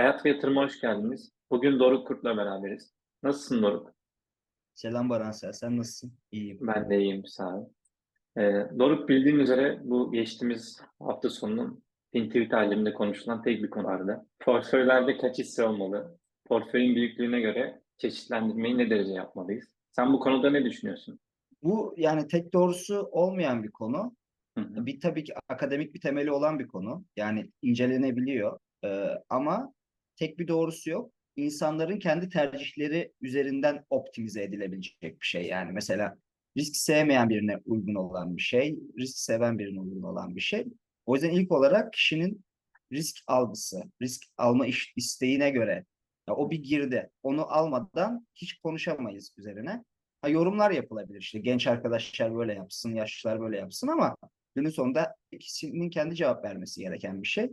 Hayat ve yatırıma hoş geldiniz. Bugün Doruk Kurt'la beraberiz. Nasılsın Doruk? Selam Baransel, sen nasılsın? İyiyim. Ben de iyiyim, sağ ol. Ee, Doruk bildiğin üzere bu geçtiğimiz hafta sonunun Pinterest aleminde konuşulan tek bir konu vardı. Portföylerde kaç hisse olmalı? Portföyün büyüklüğüne göre çeşitlendirmeyi ne derece yapmalıyız? Sen bu konuda ne düşünüyorsun? Bu yani tek doğrusu olmayan bir konu. Hı hı. Bir tabii ki akademik bir temeli olan bir konu. Yani incelenebiliyor. Ee, ama tek bir doğrusu yok. İnsanların kendi tercihleri üzerinden optimize edilebilecek bir şey. Yani mesela risk sevmeyen birine uygun olan bir şey, risk seven birine uygun olan bir şey. O yüzden ilk olarak kişinin risk algısı, risk alma isteğine göre ya o bir girdi. Onu almadan hiç konuşamayız üzerine. Ha, yorumlar yapılabilir işte genç arkadaşlar böyle yapsın, yaşlılar böyle yapsın ama günün sonunda kişinin kendi cevap vermesi gereken bir şey.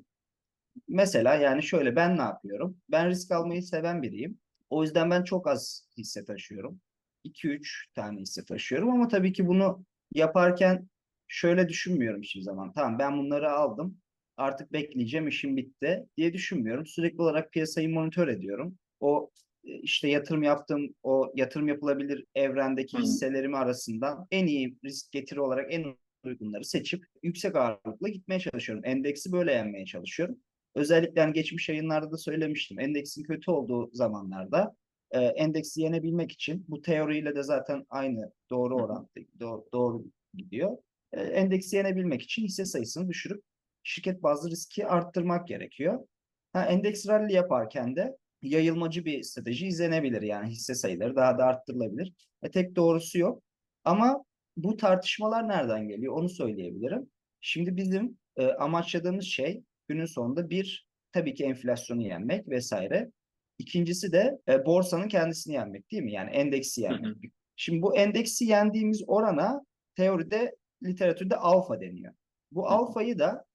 Mesela yani şöyle ben ne yapıyorum? Ben risk almayı seven biriyim. O yüzden ben çok az hisse taşıyorum. 2-3 tane hisse taşıyorum ama tabii ki bunu yaparken şöyle düşünmüyorum hiçbir zaman. Tamam ben bunları aldım. Artık bekleyeceğim işim bitti diye düşünmüyorum. Sürekli olarak piyasayı monitör ediyorum. O e, işte yatırım yaptığım o yatırım yapılabilir evrendeki Hı. hisselerimi arasından en iyi risk getiri olarak en uygunları seçip yüksek ağırlıkla gitmeye çalışıyorum. Endeksi böyle yenmeye çalışıyorum. Özellikle hani geçmiş yayınlarda da söylemiştim. Endeksin kötü olduğu zamanlarda e, endeksi yenebilmek için bu teoriyle de zaten aynı doğru Hı hı. oran doğru, doğru gidiyor. E, endeksi yenebilmek için hisse sayısını düşürüp şirket bazlı riski arttırmak gerekiyor. Ha, endeks rally yaparken de yayılmacı bir strateji izlenebilir. Yani hisse sayıları daha da arttırılabilir. E, tek doğrusu yok. Ama bu tartışmalar nereden geliyor onu söyleyebilirim. Şimdi bizim e, amaçladığımız şey günün sonunda bir tabii ki enflasyonu yenmek vesaire. İkincisi de e, borsanın kendisini yenmek değil mi? Yani endeksi Hı yenmek. hı. Şimdi bu endeksi yendiğimiz orana teoride, literatürde alfa deniyor. Bu Hı hı. alfayı da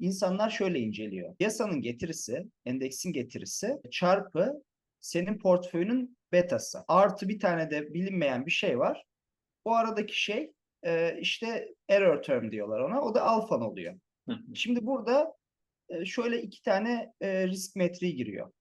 insanlar şöyle inceliyor. Piyasanın getirisi, endeksin getirisi çarpı senin portföyünün betası. Artı bir tane de bilinmeyen bir şey var. O aradaki şey e, işte error term diyorlar ona. O da alfan oluyor. Hı hı. Şimdi burada şöyle iki tane risk metriği giriyor.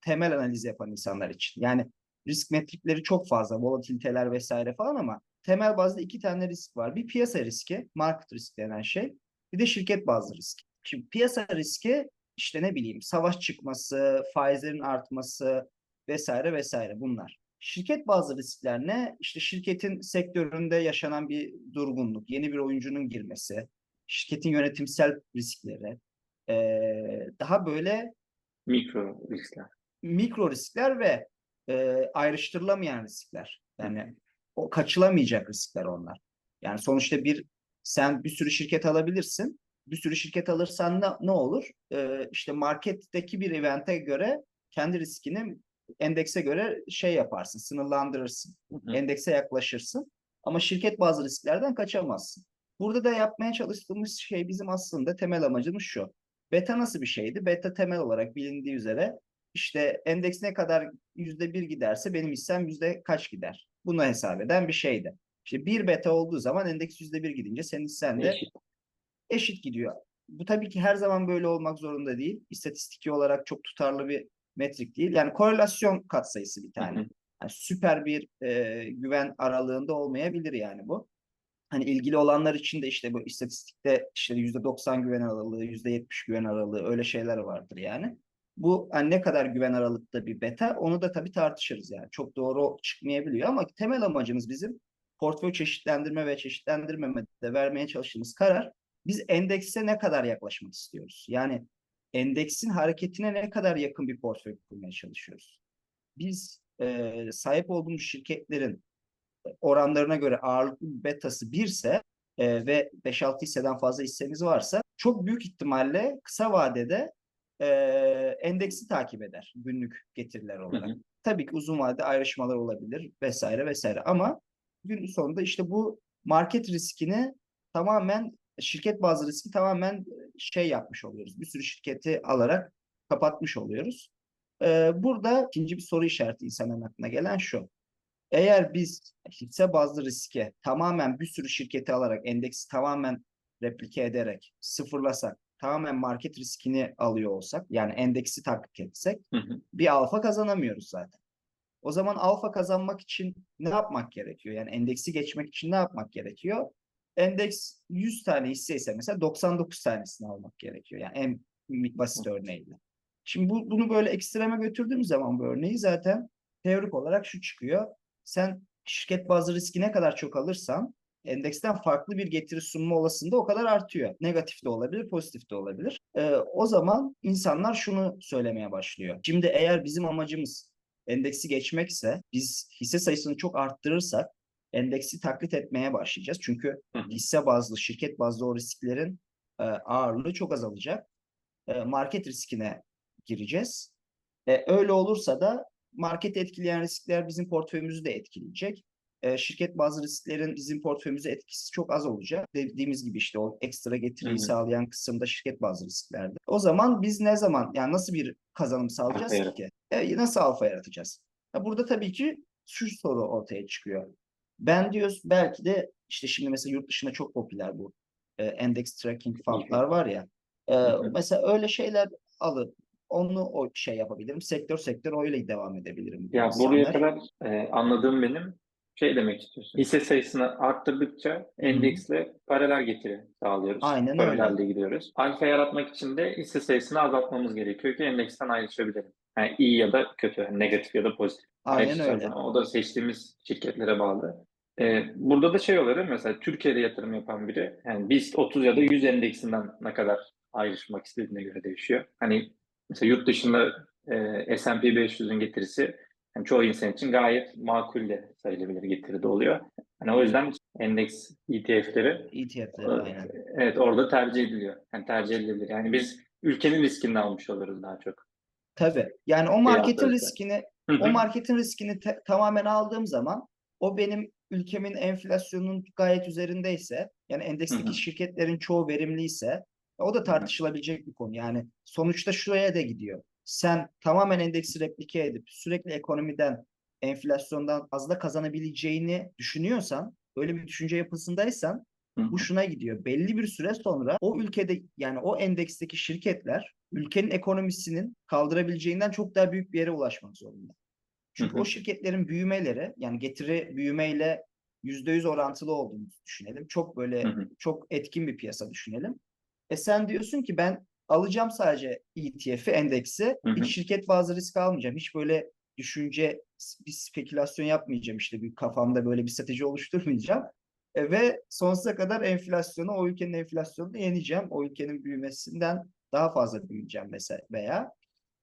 Temel analiz yapan insanlar için. Yani risk metrikleri çok fazla, volatiliteler vesaire falan ama temel bazda iki tane risk var. Bir piyasa riski, market risk denen şey. Bir de şirket bazlı risk. Şimdi piyasa riski işte ne bileyim savaş çıkması, faizlerin artması vesaire vesaire bunlar. Şirket bazlı riskler ne? İşte şirketin sektöründe yaşanan bir durgunluk, yeni bir oyuncunun girmesi, şirketin yönetimsel riskleri, eee, daha böyle Mikro riskler. mikro riskler ve eee, ayrıştırılamayan riskler. Yani o kaçılamayacak riskler onlar. Yani sonuçta bir sen bir sürü şirket alabilirsin. Bir sürü şirket alırsan ne, ne olur? Eee işte marketteki bir evente göre kendi riskini endekse göre şey yaparsın, sınırlandırırsın. Hı. Endekse yaklaşırsın. Ama şirket bazı risklerden kaçamazsın. Burada da yapmaya çalıştığımız şey bizim aslında temel amacımız şu. Beta nasıl bir şeydi? Beta temel olarak bilindiği üzere işte endeks ne kadar yüzde bir giderse benim hissem yüzde kaç gider? Bunu hesap eden bir şeydi. İşte bir beta olduğu zaman endeks yüzde bir gidince senin hissen de Eşit. eşit gidiyor. Bu tabii ki her zaman böyle olmak zorunda değil. İstatistiki olarak çok tutarlı bir metrik değil. Yani korelasyon katsayısı bir Hı tane. hı. Yani süper bir e, güven aralığında olmayabilir yani bu. Hani ilgili olanlar için de işte bu istatistikte işte %90 güven aralığı, %70 güven aralığı öyle şeyler vardır yani. Bu hani ne kadar güven aralıkta bir beta onu da tabii tartışırız yani. Çok doğru çıkmayabiliyor ama temel amacımız bizim portföy çeşitlendirme ve çeşitlendirmemede vermeye çalıştığımız karar biz endekse ne kadar yaklaşmak istiyoruz? Yani endeksin hareketine ne kadar yakın bir portföy kurmaya çalışıyoruz? Biz e, sahip olduğumuz şirketlerin oranlarına göre ağırlıklı betası 1 ise e, ve 5-6 hisseden fazla hissemiz varsa çok büyük ihtimalle kısa vadede e, endeksi takip eder günlük getiriler Hı olarak. hı. Tabii ki uzun vadede ayrışmalar olabilir vesaire vesaire ama gün sonunda işte bu market riskini tamamen şirket bazlı riski tamamen şey yapmış oluyoruz. Bir sürü şirketi alarak kapatmış oluyoruz. Ee, burada ikinci bir soru işareti insanların aklına gelen şu. Eğer biz hisse bazlı riske tamamen bir sürü şirketi alarak endeksi tamamen replike ederek sıfırlasak tamamen market riskini alıyor olsak yani endeksi takip etsek Hı hı. bir alfa kazanamıyoruz zaten. O zaman alfa kazanmak için ne yapmak gerekiyor? Yani endeksi geçmek için ne yapmak gerekiyor? Endeks 100 tane hisse ise mesela 99 tanesini almak gerekiyor. Yani en basit örneğiyle. Şimdi bu, bunu böyle ekstreme götürdüğümüz zaman bu örneği zaten teorik olarak şu çıkıyor. Sen şirket bazı riski ne kadar çok alırsan endeksten farklı bir getiri sunma olasılığı o kadar artıyor. Negatif de olabilir, pozitif de olabilir. Ee, o zaman insanlar şunu söylemeye başlıyor. Şimdi eğer bizim amacımız endeksi geçmekse biz hisse sayısını çok arttırırsak endeksi taklit etmeye başlayacağız. Çünkü hisse bazlı, şirket bazlı o risklerin e, ağırlığı çok azalacak. E, market riskine gireceğiz. E, öyle olursa da market etkileyen riskler bizim portföyümüzü de etkileyecek. E, şirket bazı risklerin bizim portföyümüze etkisi çok az olacak. Dediğimiz gibi işte o ekstra getiriyi hı. sağlayan kısımda şirket bazı risklerde. O zaman biz ne zaman yani nasıl bir kazanım sağlayacağız Alfa ki? E, nasıl alfa yaratacağız? Ya burada tabii ki şu soru ortaya çıkıyor. Ben diyoruz belki de işte şimdi mesela yurt dışında çok popüler bu e, endeks tracking fundlar var ya. E, mesela öyle şeyler alıp onu o şey yapabilirim. Sektör sektör öyle devam edebilirim. Ya buraya insanlar. kadar e, anladığım benim şey demek istiyorsun. Hisse sayısını arttırdıkça endeksle paralel getiri sağlıyoruz. Aynen öyle. Paralelde gidiyoruz. Alfa yaratmak için de hisse sayısını azaltmamız gerekiyor ki endeksten ayrışabilelim. Yani iyi ya da kötü, yani negatif ya da pozitif. Aynen Ayrışacağız. öyle. O da seçtiğimiz şirketlere bağlı. Ee, burada da şey oluyor değil mi? Mesela Türkiye'de yatırım yapan biri yani BIST 30 ya da 100 endeksinden ne kadar ayrışmak istediğine göre değişiyor. Hani mesela yurt dışında e, S&P 500'ün getirisi yani çoğu insan için gayet makul de sayılabilir getiride oluyor. Hani o yüzden endeks ETF'leri ETF'leri aynen. evet orada tercih ediliyor. Yani tercih edilebilir. Yani biz ülkenin riskini almış oluruz daha çok. Tabii. Yani o marketin riskini o marketin riskini te- tamamen aldığım zaman o benim ülkemin enflasyonunun gayet üzerindeyse yani endeksteki şirketlerin çoğu verimliyse o da tartışılabilecek bir konu. Yani sonuçta şuraya da gidiyor. Sen tamamen endeksi replike edip sürekli ekonomiden enflasyondan az da kazanabileceğini düşünüyorsan öyle bir düşünce yapısındaysan bu şuna gidiyor. Belli bir süre sonra o ülkede yani o endeksteki şirketler ülkenin ekonomisinin kaldırabileceğinden çok daha büyük bir yere ulaşmak zorunda. Çünkü Hı hı. o şirketlerin büyümeleri yani getiri büyümeyle %100 orantılı olduğunu düşünelim. Çok böyle Hı hı. çok etkin bir piyasa düşünelim. E sen diyorsun ki ben alacağım sadece ETF'i, endeksi. Hı hı. Hiç şirket bazı risk almayacağım. Hiç böyle düşünce, bir spekülasyon yapmayacağım işte. Bir kafamda böyle bir strateji oluşturmayacağım. E, ve sonsuza kadar enflasyonu, o ülkenin enflasyonunu yeneceğim. O ülkenin büyümesinden daha fazla büyüyeceğim mesela veya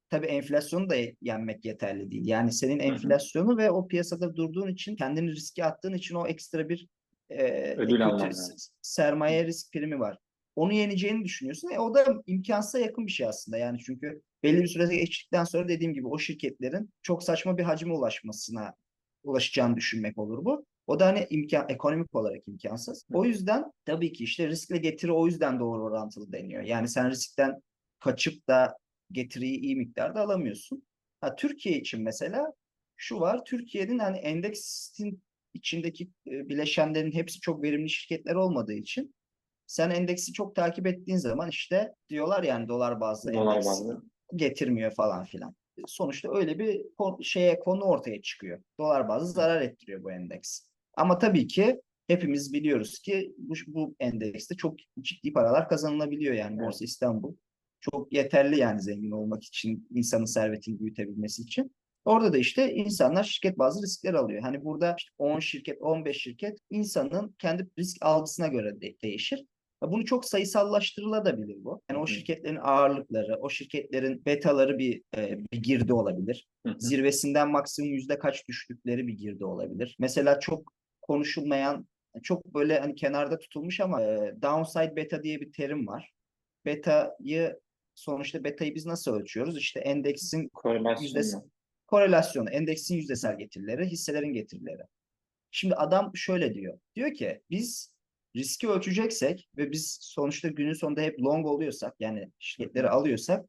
tabii enflasyonu da yenmek yeterli değil. Yani senin hı. enflasyonu ve o piyasada durduğun için kendini riske attığın için o ekstra bir e, Ödül equity, sermaye risk primi var. Onu yeneceğini düşünüyorsun. E, o da imkansıza yakın bir şey aslında. Yani çünkü belli bir süre geçtikten sonra dediğim gibi o şirketlerin çok saçma bir hacme ulaşmasına ulaşacağını düşünmek olur bu. O da hani imkan ekonomik olarak imkansız. O yüzden tabii ki işte riskle getiri o yüzden doğru orantılı deniyor. Yani sen riskten kaçıp da getiriyi iyi miktarda alamıyorsun. Ha, Türkiye için mesela şu var. Türkiye'nin hani endeksin içindeki e, bileşenlerin hepsi çok verimli şirketler olmadığı için sen endeksi çok takip ettiğin zaman işte diyorlar yani dolar bazlı Dolar endeks bazlı. getirmiyor falan filan. Sonuçta öyle bir şeye konu ortaya çıkıyor. Dolar bazlı zarar ettiriyor bu endeks. Ama tabii ki hepimiz biliyoruz ki bu, bu endekste çok ciddi paralar kazanılabiliyor yani Evet. Borsa İstanbul. Çok yeterli yani zengin olmak için, insanın servetini büyütebilmesi için. Orada da işte insanlar şirket bazı riskler alıyor. Hani burada işte 10 şirket, 15 şirket insanın kendi risk algısına göre de- değişir. Bunu çok sayısallaştırılabilir bu. Yani o şirketlerin ağırlıkları, o şirketlerin betaları bir, e, bir girdi olabilir. Zirvesinden maksimum yüzde kaç düştükleri bir girdi olabilir. Mesela çok konuşulmayan, çok böyle hani kenarda tutulmuş ama e, downside beta diye bir terim var. Beta'yı sonuçta beta'yı biz nasıl ölçüyoruz? İşte endeksin Korelasyon yüzdesi, mu? korelasyonu, endeksin yüzdesel getirileri, hisselerin getirileri. Şimdi adam şöyle diyor. Diyor ki biz riski ölçeceksek ve biz sonuçta günün sonunda hep long oluyorsak yani şirketleri alıyorsak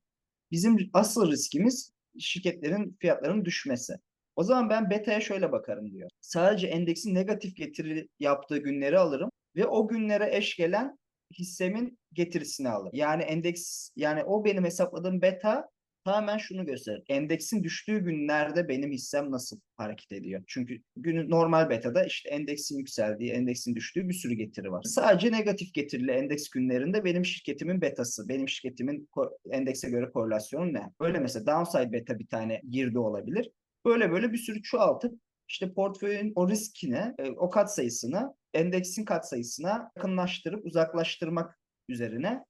bizim asıl riskimiz şirketlerin fiyatlarının düşmesi. O zaman ben beta'ya şöyle bakarım diyor. Sadece endeksin negatif getiri yaptığı günleri alırım ve o günlere eş gelen hissemin getirisini alır. Yani endeks yani o benim hesapladığım beta tamamen şunu gösterir. Endeksin düştüğü günlerde benim hissem nasıl hareket ediyor? Çünkü günün normal betada işte endeksin yükseldiği, endeksin düştüğü bir sürü getiri var. Sadece negatif getirili endeks günlerinde benim şirketimin betası, benim şirketimin endekse göre korelasyonu ne? Böyle mesela downside beta bir tane girdi olabilir. Böyle böyle bir sürü çoğaltıp işte portföyün o riskine, e, o kat sayısını endeksin kat sayısına yakınlaştırıp uzaklaştırmak üzerine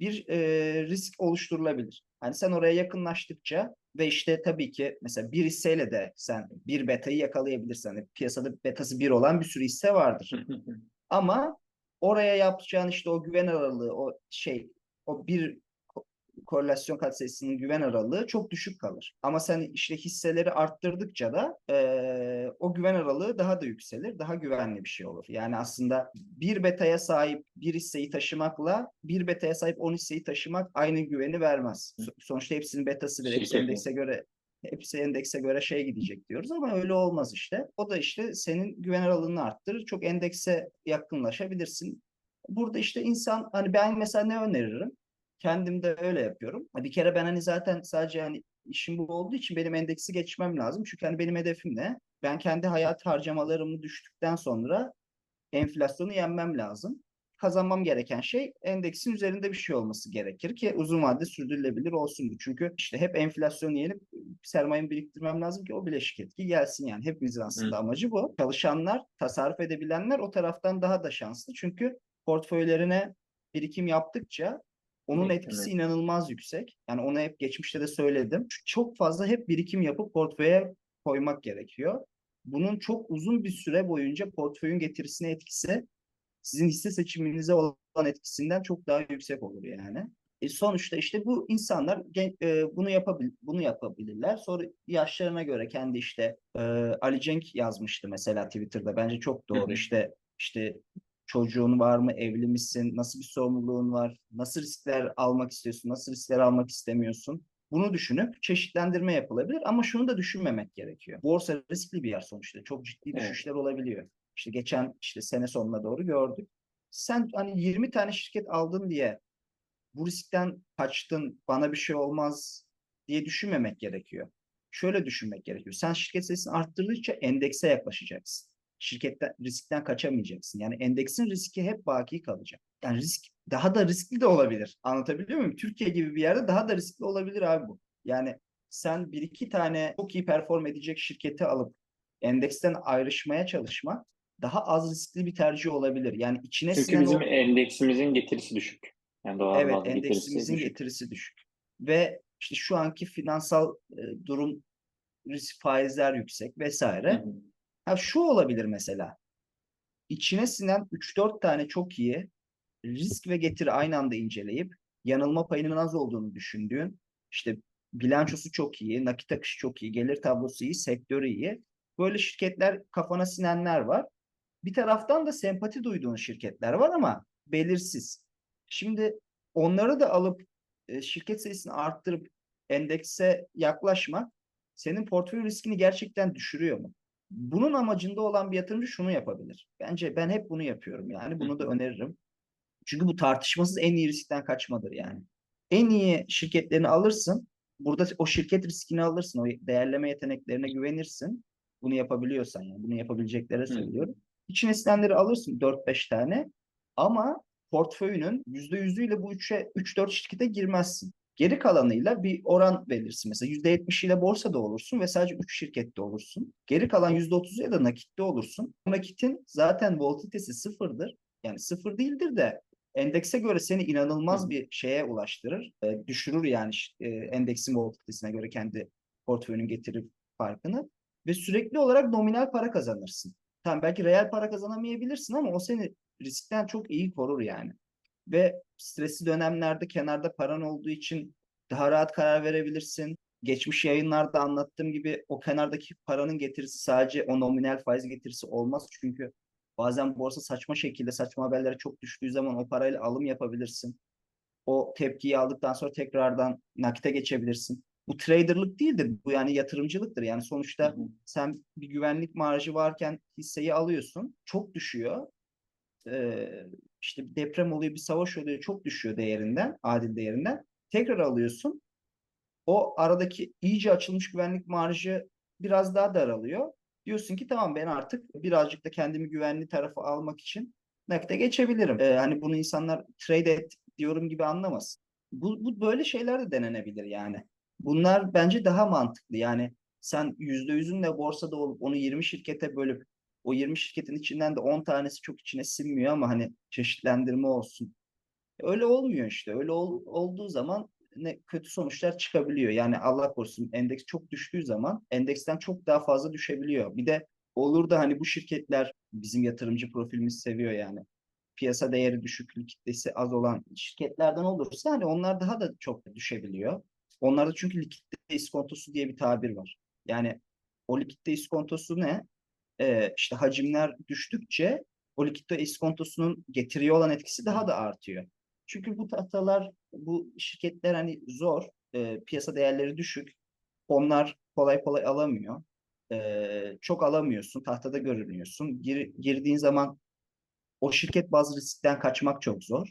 bir e, risk oluşturulabilir. Hani sen oraya yakınlaştıkça ve işte tabii ki mesela bir hisseyle de sen bir betayı yakalayabilirsin. Hani piyasada betası bir olan bir sürü hisse vardır. Ama oraya yapacağın işte o güven aralığı, o şey, o bir korelasyon katsayısının güven aralığı çok düşük kalır. Ama sen işte hisseleri arttırdıkça da eee, o güven aralığı daha da yükselir, daha güvenli bir şey olur. Yani aslında bir betaya sahip bir hisseyi taşımakla bir betaya sahip 10 hisseyi taşımak aynı güveni vermez. So- Sonuçta hepsinin betası bir, hepsi Şirket mi? endekse göre hepsi endekse göre şey gidecek diyoruz ama öyle olmaz işte. O da işte senin güven aralığını arttırır. Çok endekse yakınlaşabilirsin. Burada işte insan hani ben mesela ne öneririm? Kendim de öyle yapıyorum. Bir kere ben hani zaten sadece hani işim bu olduğu için benim endeksi geçmem lazım. Çünkü hani benim hedefim ne? Ben kendi hayat harcamalarımı düştükten sonra enflasyonu yenmem lazım. Kazanmam gereken şey endeksin üzerinde bir şey olması gerekir ki uzun vadede sürdürülebilir olsun. Çünkü işte hep enflasyonu yenip sermayemi biriktirmem lazım ki o bileşik etki gelsin yani. Hepimizin aslında Hı. amacı bu. Çalışanlar, tasarruf edebilenler o taraftan daha da şanslı. Çünkü portföylerine birikim yaptıkça onun Evet, etkisi evet. inanılmaz yüksek. Yani onu hep geçmişte de söyledim. Çok fazla hep birikim yapıp portföye koymak gerekiyor. Bunun çok uzun bir süre boyunca portföyün getirisine etkisi sizin hisse seçiminize olan etkisinden çok daha yüksek olur yani. E sonuçta işte bu insanlar e, bunu yapabil bunu yapabilirler. Sonra yaşlarına göre kendi işte e, Ali Cenk yazmıştı mesela Twitter'da. Bence çok doğru. hı. İşte işte çocuğun var mı, evli misin, nasıl bir sorumluluğun var, nasıl riskler almak istiyorsun, nasıl riskler almak istemiyorsun. Bunu düşünüp çeşitlendirme yapılabilir ama şunu da düşünmemek gerekiyor. Borsa riskli bir yer sonuçta. Çok ciddi Evet. düşüşler olabiliyor. İşte geçen işte sene sonuna doğru gördük. Sen hani 20 tane şirket aldın diye bu riskten kaçtın, bana bir şey olmaz diye düşünmemek gerekiyor. Şöyle düşünmek gerekiyor. Sen şirket sayısını arttırdıkça endekse yaklaşacaksın. Şirketten riskten kaçamayacaksın. Yani endeksin riski hep baki kalacak. Yani risk daha da riskli de olabilir. Anlatabiliyor muyum? Türkiye gibi bir yerde daha da riskli olabilir abi bu. Yani sen bir iki tane çok iyi perform edecek şirketi alıp endeksten ayrışmaya çalışmak daha az riskli bir tercih olabilir. Yani içine Çünkü bizim o endeksimizin getirisi düşük. Yani doğal Evet, bazda getirisi endeksimizin düşük. getirisi düşük. Ve işte şu anki finansal e, durum risk faizler yüksek Hı vesaire. hı. Ha şu olabilir mesela. İçine sinen 3-4 tane çok iyi risk ve getiri aynı anda inceleyip yanılma payının az olduğunu düşündüğün işte bilançosu çok iyi, nakit akışı çok iyi, gelir tablosu iyi, sektörü iyi. Böyle şirketler kafana sinenler var. Bir taraftan da sempati duyduğun şirketler var ama belirsiz. Şimdi onları da alıp e, şirket sayısını arttırıp endekse yaklaşmak senin portföy riskini gerçekten düşürüyor mu? Bunun amacında olan bir yatırımcı şunu yapabilir. Bence ben hep bunu yapıyorum yani bunu da öneririm. Çünkü bu tartışmasız en iyi riskten kaçmadır yani. En iyi şirketlerini alırsın. Burada o şirket riskini alırsın. O değerleme yeteneklerine güvenirsin. Bunu yapabiliyorsan yani. Bunu yapabileceklere söylüyorum. İçine sinenleri alırsın 4-5 tane. Ama portföyünün %100'üyle bu 3'e 3-4 şirkete girmezsin. Geri kalanıyla bir oran verirsin. Mesela %70 ile borsada olursun ve sadece 3 şirkette olursun. Geri kalan %30'u da nakitte olursun. Nakitin zaten volatilitesi sıfırdır. Yani sıfır değildir de endekse göre seni inanılmaz Hı. bir şeye ulaştırır. E, düşürür yani e, endeksin volatilitesine göre kendi portföyünün getiri farkını. Ve sürekli olarak nominal para kazanırsın. Tamam belki reel para kazanamayabilirsin ama o seni riskten çok iyi korur yani. Ve stresli dönemlerde kenarda paran olduğu için daha rahat karar verebilirsin. Geçmiş yayınlarda anlattığım gibi o kenardaki paranın getirisi sadece o nominal faiz getirisi olmaz. Çünkü bazen borsa saçma şekilde saçma haberlere çok düştüğü zaman o parayla alım yapabilirsin. O tepkiyi aldıktan sonra tekrardan nakite geçebilirsin. Bu traderlık değildir. Bu yani yatırımcılıktır. Yani Hı sonuçta hı. sen bir güvenlik marjı varken hisseyi alıyorsun. Çok düşüyor. Ee, işte bir deprem oluyor, bir savaş oluyor, çok düşüyor değerinden, adil değerinden. Tekrar alıyorsun. O aradaki iyice açılmış güvenlik marjı biraz daha daralıyor. Diyorsun ki tamam ben artık birazcık da kendimi güvenli tarafa almak için nakite geçebilirim. Ee, hani bunu insanlar trade et diyorum gibi anlamasın. Bu, bu böyle şeyler de denenebilir yani. Bunlar bence daha mantıklı. Yani sen yüzde yüzünle borsada olup onu 20 şirkete bölüp o 20 şirketin içinden de 10 tanesi çok içine sinmiyor ama hani çeşitlendirme olsun. Öyle olmuyor işte. Öyle ol- olduğu zaman ne kötü sonuçlar çıkabiliyor. Yani Allah korusun endeks çok düştüğü zaman endeksten çok daha fazla düşebiliyor. Bir de olur da hani bu şirketler bizim yatırımcı profilimiz seviyor yani. Piyasa değeri düşük, kitlesi az olan şirketlerden olursa hani onlar daha da çok düşebiliyor. Onlarda çünkü likitte iskontosu diye bir tabir var. Yani o likitte iskontosu ne? Ee, işte hacimler düştükçe o likitte iskontosunun getiriyor olan etkisi daha da artıyor. Çünkü bu tahtalar, bu şirketler hani zor, e, piyasa değerleri düşük. Onlar kolay kolay alamıyor. E, çok alamıyorsun, tahtada görünüyorsun. Gir- girdiğin zaman o şirket bazı riskten kaçmak çok zor.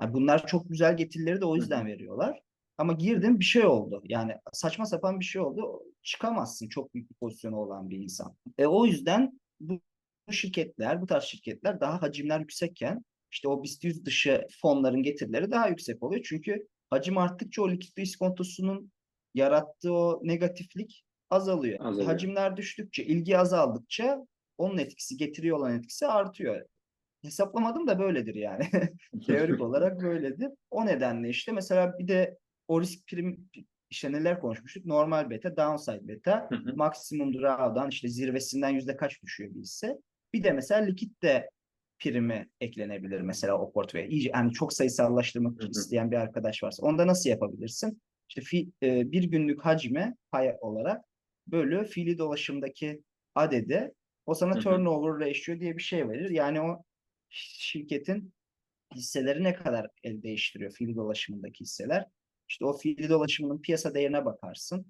Yani bunlar çok güzel getirileri de o yüzden veriyorlar. Ama girdin bir şey oldu. Yani saçma sapan bir şey oldu. Çıkamazsın çok büyük bir pozisyonu olan bir insan. E, o yüzden bu, bu şirketler, bu tarz şirketler daha hacimler yüksekken işte o BIST 100 dışı fonların getirileri daha yüksek oluyor. Çünkü hacim arttıkça o likidite iskontosunun yarattığı o negatiflik azalıyor. Azalıyor. Hacimler düştükçe, ilgi azaldıkça onun etkisi, getiriyor olan etkisi artıyor. Hesaplamadım da böyledir yani. Teorik olarak böyledir. O nedenle işte mesela bir de o risk prim işte neler konuşmuştuk? Normal beta, downside beta, Hı hı. maksimum drawdown işte zirvesinden yüzde kaç düşüyor bir hisse. Bir de mesela likitte primi eklenebilir mesela o portföye. İyice yani çok sayısallaştırmak Hı hı. isteyen bir arkadaş varsa. Onda nasıl yapabilirsin? İşte fi, e, bir günlük hacme pay olarak bölü fiili dolaşımdaki adede o sana Hı hı. turnover ratio diye bir şey verir. Yani o şirketin hisseleri ne kadar el değiştiriyor fiili dolaşımındaki hisseler. İşte o fiili dolaşımının piyasa değerine bakarsın.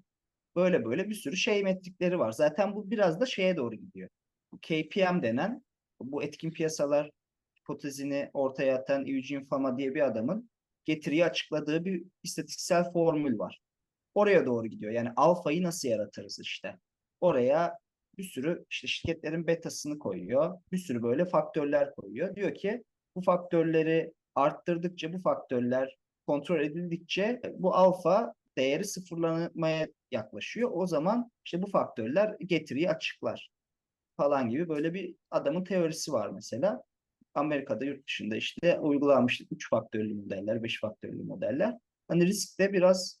Böyle böyle bir sürü şey metrikleri var. Zaten bu biraz da şeye doğru gidiyor. Bu KPM denen bu etkin piyasalar hipotezini ortaya atan Eugene Fama diye bir adamın getiriyi açıkladığı bir istatistiksel formül var. Oraya doğru gidiyor. Yani alfayı nasıl yaratırız işte. Oraya bir sürü işte şirketlerin betasını koyuyor. Bir sürü böyle faktörler koyuyor. Diyor ki bu faktörleri arttırdıkça bu faktörler kontrol edildikçe bu alfa değeri sıfırlanmaya yaklaşıyor. O zaman işte bu faktörler getiriyi açıklar falan gibi böyle bir adamın teorisi var mesela. Amerika'da yurt dışında işte uygulanmış 3 faktörlü modeller, 5 faktörlü modeller. Hani riskte biraz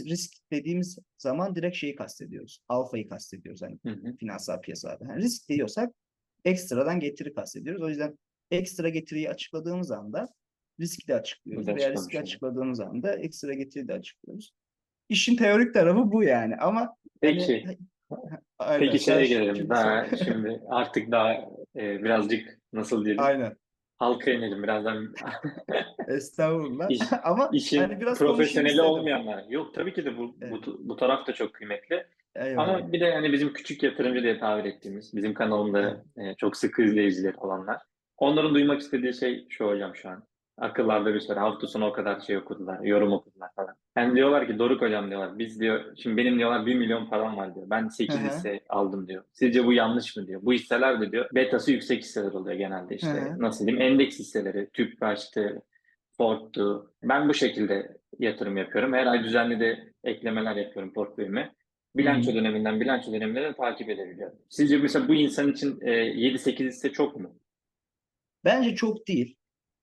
risk dediğimiz zaman direkt şeyi kastediyoruz. Alfayı kastediyoruz hani Hı hı. finansal piyasalarda. Yani risk diyorsak ekstradan getiri kastediyoruz. O yüzden ekstra getiriyi açıkladığımız anda riski de açıklıyoruz. Veya riski açıkladığımız anda ekstra getiri de açıklıyoruz. İşin teorik tarafı bu yani ama Peki. hani, aynen, Peki şeye gelelim. Daha şimdi artık daha e, birazcık nasıl diyelim Aynen. halka inelim. Birazdan Estağfurullah. İş- Ama işin hani biraz profesyoneli olmayanlar. Yok tabii ki de bu, Evet. bu, bu taraf da çok kıymetli. Eyvallah. Ama bir de hani bizim küçük yatırımcı diye tabir ettiğimiz, bizim kanalımda e, çok sıkı izleyicileri olanlar. Onların duymak istediği şey şu hocam şu an. Akıllarda bir soru. Hafta sonu o kadar şey okudular, yorum okudular falan. Yani diyorlar ki Doruk hocam diyorlar. Biz diyor, şimdi benim diyorlar 1 milyon param var diyor. Ben 8 Hı hı. hisse aldım diyor. Sizce bu yanlış mı diyor. Bu hisseler de diyor betası yüksek hisseler oluyor genelde işte. Hı hı. Nasıl diyeyim endeks hisseleri, Tüpraş'tı, Ford'tu. Ben bu şekilde yatırım yapıyorum. Her ay düzenli de eklemeler yapıyorum portföyüme. Bilanço hı. döneminden bilanço de takip edebiliyorum. Sizce mesela bu insan için e, 7-8 hisse çok mu? Bence çok değil.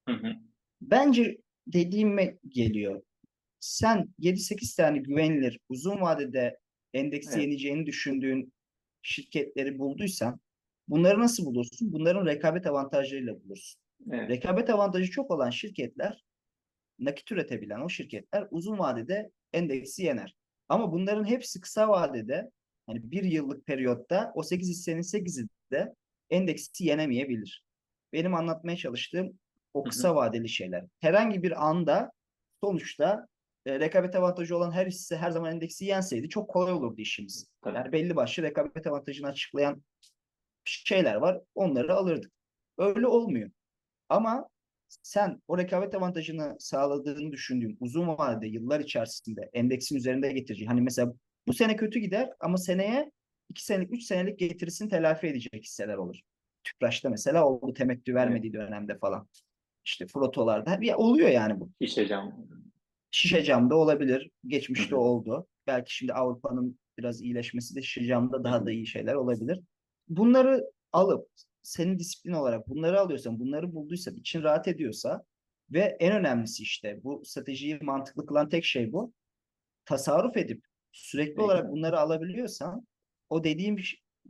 Hı hı. Bence dediğime geliyor. Sen 7-8 tane güvenilir uzun vadede endeksi Evet. yeneceğini düşündüğün şirketleri bulduysan bunları nasıl bulursun? Bunların rekabet avantajlarıyla bulursun. Evet. Rekabet avantajı çok olan şirketler nakit üretebilen o şirketler uzun vadede endeksi yener. Ama bunların hepsi kısa vadede hani bir yıllık periyotta o 8 hissenin 8'i de endeksi yenemeyebilir. Benim anlatmaya çalıştığım o Hı hı. kısa vadeli şeyler. Herhangi bir anda sonuçta e, rekabet avantajı olan her hisse her zaman endeksi yenseydi çok kolay olurdu işimiz. Tabii. Yani belli başlı rekabet avantajını açıklayan şeyler var. Onları alırdık. Öyle olmuyor. Ama sen o rekabet avantajını sağladığını düşündüğün uzun vadede yıllar içerisinde endeksin üzerinde getireceği hani mesela bu sene kötü gider ama seneye 2 senelik 3 senelik getirisini telafi edecek hisseler olur. Tüpraş'ta mesela oldu temettü vermediği dönemde falan. İşte flotolarda ya oluyor yani bu. İşe cam. Şişe camda olabilir. Geçmişte Hı hı. oldu. Belki şimdi Avrupa'nın biraz iyileşmesi de şişe camda daha da iyi şeyler olabilir. Bunları alıp senin disiplin olarak bunları alıyorsan, bunları bulduysa, için rahat ediyorsa ve en önemlisi işte bu stratejiyi mantıklı kılan tek şey bu. Tasarruf edip sürekli Peki. olarak bunları alabiliyorsan o dediğim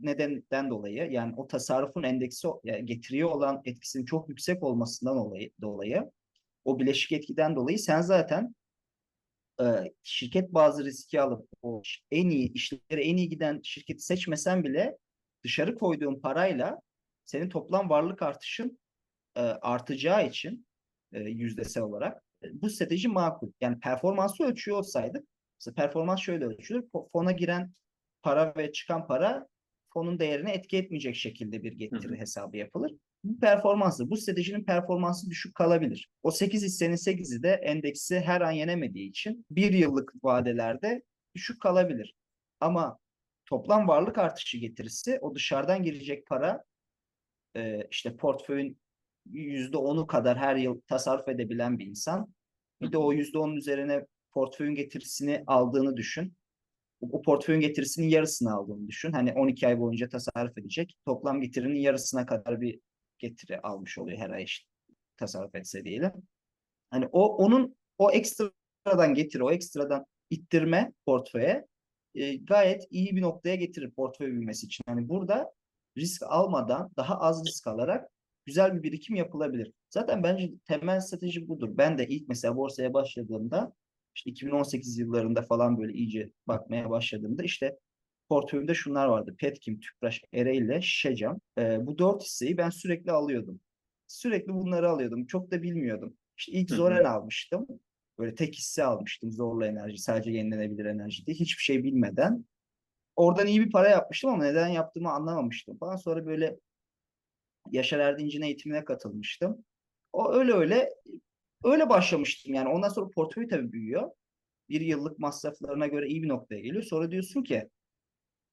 nedenden dolayı yani o tasarrufun endeksi yani getiriyor olan etkisinin çok yüksek olmasından dolayı, dolayı o bileşik etkiden dolayı sen zaten e, şirket bazı riski alıp o en iyi işleri en iyi giden şirketi seçmesen bile dışarı koyduğun parayla senin toplam varlık artışın e, artacağı için e, yüzdesel olarak e, bu strateji makul. Yani performansı ölçüyor olsaydık mesela performans şöyle ölçülür. fo- Fona giren para ve çıkan para fonun değerine etki etmeyecek şekilde bir getiri Hı hesabı yapılır. Bu performansı, bu stratejinin performansı düşük kalabilir. O 8 hissenin 8'i de endeksi her an yenemediği için bir yıllık vadelerde düşük kalabilir. Ama toplam varlık artışı getirisi o dışarıdan girecek para e, işte portföyün %10'u kadar her yıl tasarruf edebilen bir insan. Bir de o %10'un üzerine portföyün getirisini aldığını düşün. O, portföyün getirisinin yarısını aldığını düşün. Hani 12 ay boyunca tasarruf edecek. Toplam getirinin yarısına kadar bir getiri almış oluyor her ay işte tasarruf etse diyelim. Hani o onun o ekstradan getiri, o ekstradan ittirme portföye e, gayet iyi bir noktaya getirir portföy büyümesi için. Hani burada risk almadan daha az risk alarak güzel bir birikim yapılabilir. Zaten bence temel strateji budur. Ben de ilk mesela borsaya başladığımda işte 2018 yıllarında falan böyle iyice bakmaya başladığımda işte portföyümde şunlar vardı. Petkim, Tüpraş, Ereğli, Şişecam. Ee, bu dört hisseyi ben sürekli alıyordum. Sürekli bunları alıyordum. Çok da bilmiyordum. İşte ilk. Zoren almıştım. Böyle tek hisse almıştım. Zorlu enerji, sadece yenilenebilir enerji diye. Hiçbir şey bilmeden. Oradan iyi bir para yapmıştım ama neden yaptığımı anlamamıştım falan. Sonra böyle Yaşar Erdinç'in eğitimine katılmıştım. O öyle öyle öyle başlamıştım yani. Ondan sonra portföy tabii büyüyor. Bir yıllık masraflarına göre iyi bir noktaya geliyor. Sonra diyorsun ki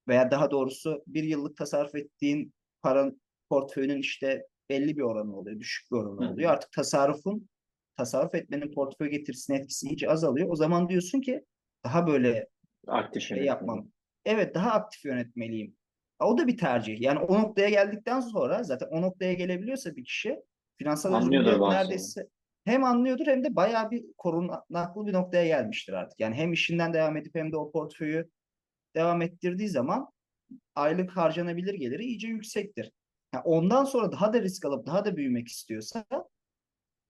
veya daha doğrusu bir yıllık tasarruf ettiğin paran portföyünün işte belli bir oranı oluyor. Düşük bir oranı Hı oluyor. Artık tasarrufun tasarruf etmenin portföy getirisine etkisi iyice azalıyor. O zaman diyorsun ki daha böyle Aktif şey yapmam. Evet daha aktif yönetmeliyim. O da bir tercih. Yani o noktaya geldikten sonra zaten o noktaya gelebiliyorsa bir kişi finansal bazı neredeyse hem anlıyordur hem de bayağı bir korunaklı bir noktaya gelmiştir artık. Yani hem işinden devam edip hem de o portföyü devam ettirdiği zaman aylık harcanabilir geliri iyice yüksektir. Ha, ondan sonra daha da risk alıp daha da büyümek istiyorsa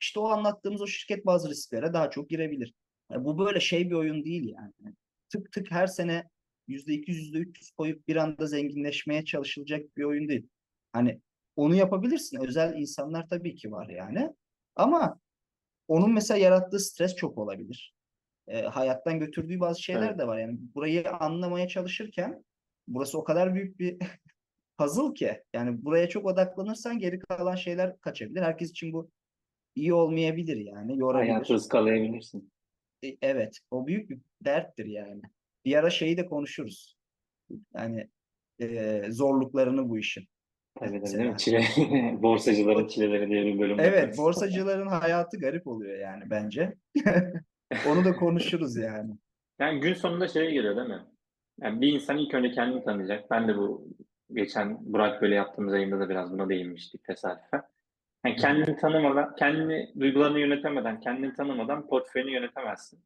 işte o anlattığımız o şirket bazı risklere daha çok girebilir. Yani bu böyle şey bir oyun değil yani. Tık tık her sene %200, %300 koyup bir anda zenginleşmeye çalışılacak bir oyun değil. Hani onu yapabilirsin. Özel insanlar tabii ki var yani. Ama onun mesela yarattığı stres çok olabilir. E, hayattan götürdüğü bazı şeyler Evet. de var. Yani burayı anlamaya çalışırken burası o kadar büyük bir puzzle ki. Yani buraya çok odaklanırsan geri kalan şeyler kaçabilir. Herkes için bu iyi olmayabilir yani. Yorabilir. Hayatı ıskalayabilirsin. E, Evet, o büyük bir derttir yani. Bir ara şeyi de konuşuruz. Yani e, zorluklarını bu işin. Mesela. değil mi? Çile, borsacıların çileleri diye bir bölüm Evet, borsacıların hayatı garip oluyor yani bence. Onu da konuşuruz yani. Yani gün sonunda şeye geliyor değil mi? Yani bir insan ilk önce kendini tanıyacak. Ben de bu geçen Burak böyle yaptığımız yayında da biraz buna değinmiştik tesadüfen. Yani kendini tanımadan, kendini duygularını yönetemeden, kendini tanımadan portföyünü yönetemezsin.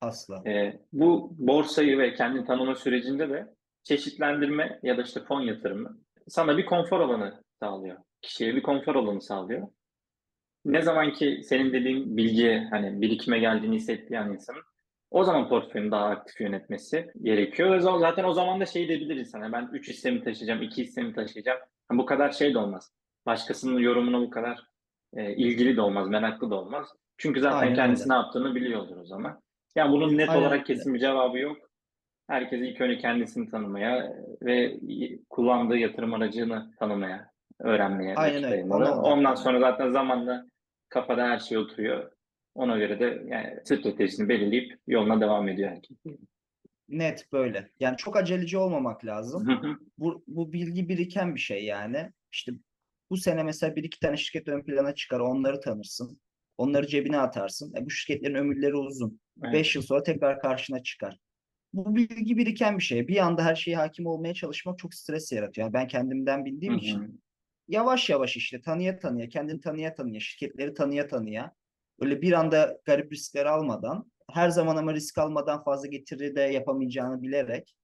Asla. Ee, bu borsayı ve kendini tanıma sürecinde de çeşitlendirme ya da işte fon yatırımı sana bir konfor alanı sağlıyor. Kişiye bir konfor alanı sağlıyor. Ne zaman ki senin dediğin bilgiye hani birikime geldiğini hissettiği an insanın o zaman portföyünü daha aktif yönetmesi gerekiyor. Ve zaten o zaman da şey diyebilir insana ben 3 hissemi taşıyacağım, 2 hissemi taşıyacağım. Bu kadar şey de olmaz. Başkasının yorumuna bu kadar e, ilgili de olmaz, meraklı da olmaz. Çünkü zaten Aynen kendisi öyle. ne yaptığını biliyordur o zaman. Yani bunun net Aynen olarak öyle. kesin bir cevabı yok. Herkes ilk önce kendisini tanımaya ve kullandığı yatırım aracını tanımaya, öğrenmeye Aynen öyle. Ondan sonra zaten zamanla kafada her şey oturuyor. Ona göre de yani stratejisini belirleyip yoluna devam ediyor herkes. Net böyle. Yani çok aceleci olmamak lazım. Bu, bu bilgi biriken bir şey yani. İşte bu sene mesela bir iki tane şirket ön plana çıkar, onları tanırsın. Onları cebine atarsın. E, bu şirketlerin ömürleri uzun. Evet. 5 yıl sonra tekrar karşına çıkar. Bu bilgi biriken bir şey. Bir anda her şeye hakim olmaya çalışmak çok stres yaratıyor. Yani ben kendimden bildiğim Hı için yavaş yavaş işte tanıya tanıya, kendini tanıya tanıya, şirketleri tanıya tanıya, öyle bir anda garip riskler almadan, her zaman ama risk almadan fazla getiri de yapamayacağını bilerek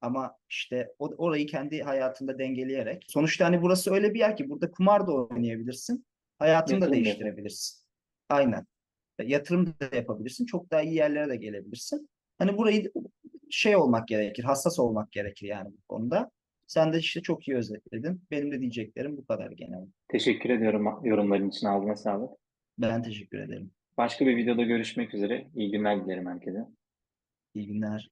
ama işte orayı kendi hayatında dengeleyerek. Sonuçta hani burası öyle bir yer ki burada kumar da oynayabilirsin, hayatını da Yatırım da değiştirebilirsin. Aynen. Yatırım da yapabilirsin, çok daha iyi yerlere de gelebilirsin. Hani burayı şey olmak gerekir, hassas olmak gerekir yani bu konuda. Sen de işte çok iyi özetledin. Benim de diyeceklerim bu kadar genel. Teşekkür ediyorum yorumların için. Ağzına sağlık. Ben teşekkür ederim. Başka bir videoda görüşmek üzere. İyi günler dilerim herkese. İyi günler.